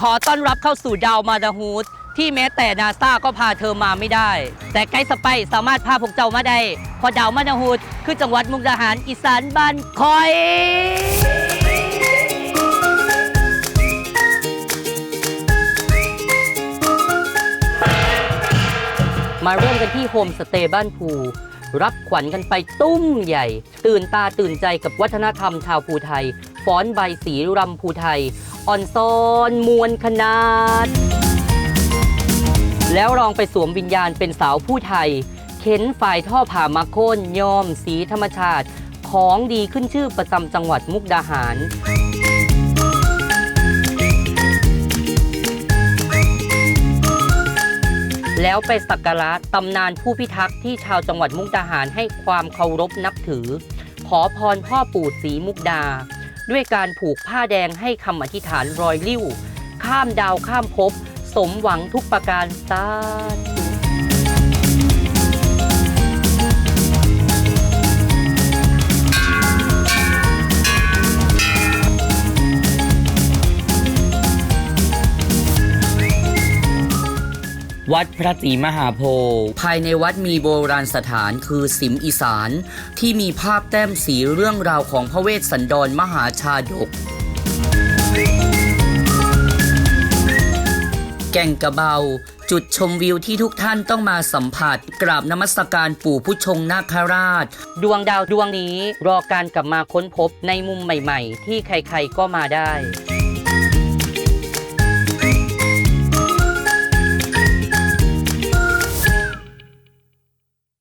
ขอต้อนรับเข้าสู่ดาวมาดาฮูดที่แม้แต่นาซาก็พาเธอมาไม่ได้ แต่ไกด์สไปสามารถพาพวกเจ้ามาได้เพอดาวมาดาฮูดคือจังหวัดมุกดาหารอีสานบ้านคอยมาเริ่มกันที่โฮมสเตย์บ้านภูรับขวัญกันไปตุ้มใหญ่ ตื่นตาตื่นใจกับวัฒนธรรมชาวภูไทย ฟ้อนใบสีรำภูไทย อ่อนซ้อนมวลขนาด แล้วลองไปสวมวิญญาณเป็นสาวผู้ไทย เข็นฝ่ายท่อผ่ามาโค่นยอมสีธรรมชาติ ของดีขึ้นชื่อประจำจังหวัดมุกดาหารแล้วไปสักการะตำนานผู้พิทักษ์ที่ชาวจังหวัดมุกดาหารให้ความเคารพนับถือ ขอพรพ่อปู่ศรีมุกดา ด้วยการผูกผ้าแดงให้คำอธิษฐานรอยริ้ว ข้ามดาวข้ามภพสมหวังทุกประการสาธุ วัดพระศรีมหาโพธิ์ภายในวัดมีโบราณสถานคือสิมอีสาน ที่มีภาพแต้มสีเรื่องราวของพระเวสสันดรมหาชาดก แก่งกระเบา จุดชมวิวที่ทุกท่านต้องมาสัมผัส กราบนมัสการปู่ผู้ชงนาคราช ดวงดาวดวงนี้รอการกลับมาค้นพบในมุมใหม่ ๆ ที่ใครๆก็มาได้